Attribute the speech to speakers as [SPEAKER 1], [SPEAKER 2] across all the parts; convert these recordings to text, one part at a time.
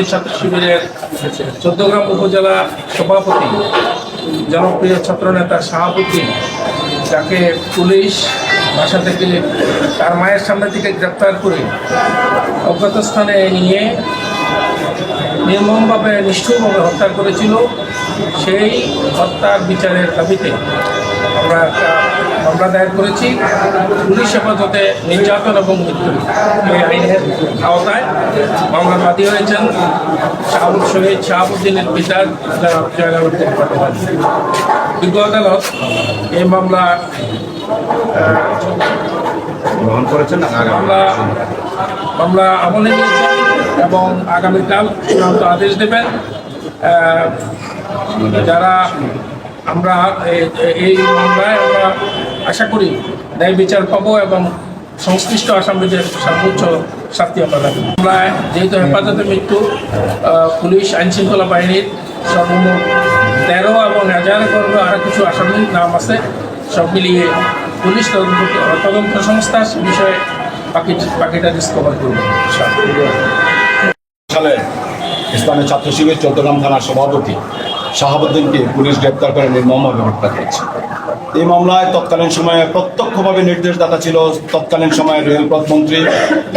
[SPEAKER 1] ইসলামী ছাত্র শিবিরের চোদ্দগ্রাম উপজেলা সভাপতি, জনপ্রিয় ছাত্রনেতা শাহাবুদ্দিন, যাকে পুলিশ বাসা থেকে তার মায়ের সামনে থেকে গ্রেপ্তার করে অজ্ঞাত স্থানে নিয়ে নির্মমভাবে নিষ্ঠুরভাবে হত্যা করেছিল। সেই হত্যার বিচারের দাবিতে আমরা মামলা দায়ের করেছি। পুলিশ হেফাজতে নির্যাতন এবং মৃত্যু। এই আইনের আওতায় মামলার বাদী হয়েছেন শাহাবুল শহীদ শাহাবুদ্দিনের পিতা জনাব জয়নালুদ্দিন পাটোয়ারি বিজ্ঞ আদালত এই মামলা
[SPEAKER 2] গ্রহণ করেছেন
[SPEAKER 1] মামলা মামলা আমলে নিয়েছেন এবং আগামীকাল চূড়ান্ত আদেশ দেবেন। যারা আমরা এই মামলায় আমরা আশা করি ন্যায় বিচার পাবো এবং সংশ্লিষ্ট আসামিদের সর্বোচ্চ শাস্তি আমরা রাখব মামলায় যেহেতু হেফাজতে মৃত্যু পুলিশ, আইনশৃঙ্খলা বাহিনীর সর্বমোট তেরো এবং হাজার করবে আরও কিছু আসামির নাম আছে। সব মিলিয়ে পুলিশ তদন্ত তদন্ত সংস্থা সে বিষয়ে বাকি বাকিটা ডিসকভার করবে।
[SPEAKER 2] সালে ইসলামী ছাত্র শিবির চৌদ্দগ্রাম থানার সভাপতি শাহাবুদ্দিনকে পুলিশ গ্রেপ্তার করে নির্মমভাবে হত্যা করেছে এই মামলায় তৎকালীন সময়ে প্রত্যক্ষভাবে নির্দেশদাতা ছিল তৎকালীন সময়ে রেলপথ মন্ত্রী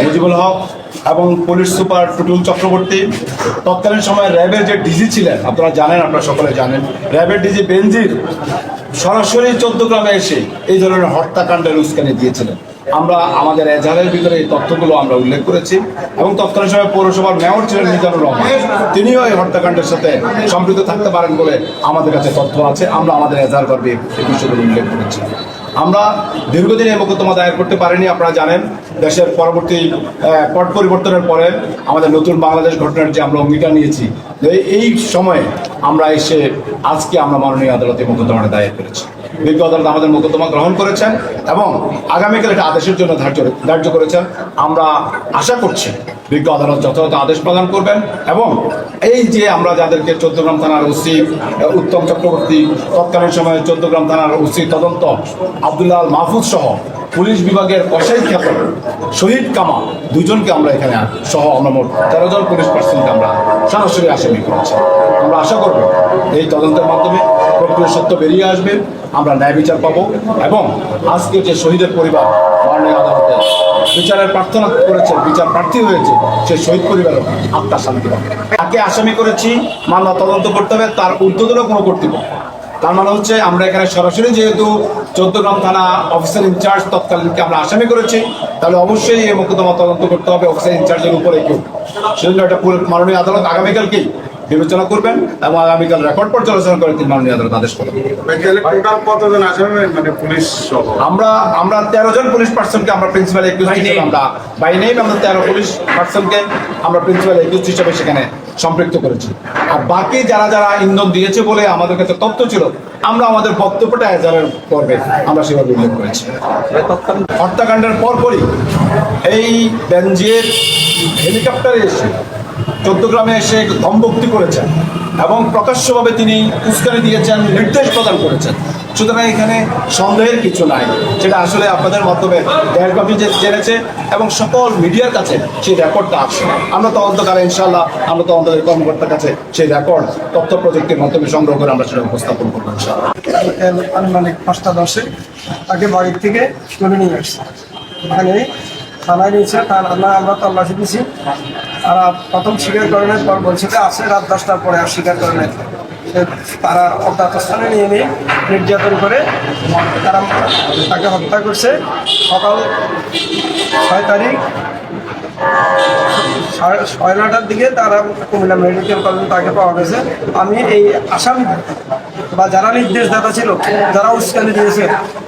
[SPEAKER 2] মুজিবুল হক এবং পুলিশ সুপার টুটুল চক্রবর্তী। তৎকালীন সময়ে র্যাবের যে ডিজি ছিলেন, আপনারা জানেন, আপনারা সকলে জানেন, র্যাবের ডিজি বেনজির সরাসরি চোদ্দ গ্রামে এসে এই ধরনের হত্যাকাণ্ডের উস্কানি দিয়েছিলেন। আমরা আমাদের এজাহারের ভিতরে এই তথ্যগুলো আমরা উল্লেখ করেছি এবং তৎকালীন সময় পৌরসভার মেয়র ছিলেন মিজানুর রহমান। তিনিও এই হত্যাকাণ্ডের সাথে সম্পৃক্ত থাকতে পারেন বলে আমাদের কাছে তথ্য আছে। আমরা আমাদের এজাহার গর্বে এই বিষয়গুলো উল্লেখ করেছি। আমরা দীর্ঘদিন এই মোকদ্দমা দায়ের করতে পারিনি, আপনারা জানেন। দেশের পরবর্তী পট পরিবর্তনের পরে আমাদের নতুন বাংলাদেশ ঘটনার যে আমরা অঙ্গীকার নিয়েছি, এই সময়ে আমরা এসে আজকে আমরা মাননীয় আদালতে মোকদ্দমাটা দায়ের করেছি। বিজ্ঞ আদালত আমাদের মোকদ্দমা গ্রহণ করেছেন এবং আগামীকাল এটা আদেশের জন্য ধার্য ধার্য করেছেন। আমরা আশা করছি বিজ্ঞ আদালত যথাযথ আদেশ প্রদান করবেন এবং এই যে আমরা যাদেরকে চৌদ্দগ্রাম থানার ওসি, উত্তম চক্রবর্তী, তৎকালীন সময়ে চৌদ্দগ্রাম থানার ওসি তদন্ত আবদুল্লাহ মাহফুজ সহ পুলিশ বিভাগের কসাই খ্যাত শহীদ কামা দুজনকে আমরা এখানে সহ আমরা মোট তেরো জন পুলিশ পার্সনকে আমরা সরাসরি আসামি করেছি। আমরা আশা করব এই তদন্তের মাধ্যমে প্রকৃত সত্য বেরিয়ে আসবে, আমরা ন্যায় বিচার পাবো এবং আজকে যে শহীদের পরিবার মাননীয় আদালতে বিচারের প্রার্থনা করেছে, বিচার প্রার্থী হয়েছে সে শহীদ পরিবারও আত্মার শান্তি পাবে। তাকে আসামি করেছি, মামলা তদন্ত করতে হবে, তার ঊর্ধ্বতন কোনো কর্তৃপক্ষ। তার মানে হচ্ছে আমরা এখানে সরাসরি যেহেতু চোদ্দগ্রাম থানা অফিসার ইনচার্জ তৎকালীনকে আমরা আসামি করেছি তাহলে অবশ্যই এই মোকদ্দমা তদন্ত করতে হবে অফিসার ইনচার্জের উপরে কেউ। সেজন্য একটা পুরো মাননীয় আদালত আগামীকালকেই বিবেচনা করবেন এবং আগামীকাল রেকর্ড পর্যালোচনা করে তিনি মাননীয় আদালত আদেশ করবেন।
[SPEAKER 3] মানে পুলিশ
[SPEAKER 2] আমরা আমরা তেরো জন পুলিশ পার্সনকে আমরা প্রিন্সিপাল একুশ আমরা বাই নেম আমরা তেরো পুলিশ পার্সনকে আমরা প্রিন্সিপাল একুশ হিসেবে সেখানে সম্পৃক্ত করেছি। আর বাকি যারা যারা ইন্ধন দিয়েছে বলে আমাদের কাছে তথ্য ছিল, আমরা আমাদের বক্তব্যটা এজারের পর্বে আমরা সেভাবে উল্লেখ করেছি। হত্যাকাণ্ডের পরপরই এই বেঞ্জির হেলিকপ্টারে এসে চোদ্দগ্রামে এসে ধমভক্তি করেছেন এবং প্রকাশ্যভাবে তিনি উস্কানি দিয়েছেন, নির্দেশ প্রদান করেছেন। সুতরাং এখানে সন্দেহের কিছু নাই সেটা আসলে আপনাদের মাধ্যমে দেশব্যাপী যে জেনেছে এবং সকল মিডিয়ার কাছে সেই রেকর্ডটা আছে। আমরা তদন্তকালে ইনশাল্লাহ আমরা তদন্তের কর্মকর্তার কাছে সেই রেকর্ড, তথ্য প্রযুক্তির মাধ্যমে সংগ্রহ করে আমরা সেটা উপস্থাপন করব ইনশাল্লাহ
[SPEAKER 4] আনুমানিক পাঁচটা দশে তাকে বাড়ির থেকে তুলে নিয়ে আসছে। ওখানে থানায় নিয়েছে থানা আমরা তল্লাশি দিছি তারা প্রথম স্বীকার করে নেয়, পর বলছে আসে রাত দশটার পরে আর স্বীকার করে নেয়। তারা অজ্ঞাত স্থানে নিয়ে নিয়ে নির্যাতন করে তারা তাকে হত্যা করছে। সকাল ছয় তারিখ, সাড়ে নটার দিকে তারা কুমিল্লা মেডিকেল কলেজে তাকে পাওয়া গেছে। আমি এই আসামি বা যারা নির্দেশদাতা ছিল, যারা উস্কানি দিয়েছে,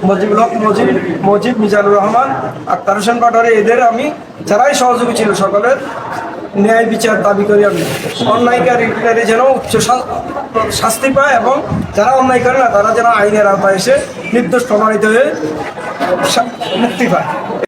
[SPEAKER 4] মজিবুল হক, মজিব মজিব মিজানুর রহমান, আক্তার হোসেন পাটোয়ারি, এদের আমি যারাই সহযোগী ছিল সকলের ন্যায় বিচার দাবি করি আমি। অন্যায়কারী যেন উচ্চ শাস্তি পায় এবং যারা অন্যায় করে না, তারা যেন আইনের আওতায় এসে নির্দোষ প্রমাণিত হয়ে মুক্তি পায়।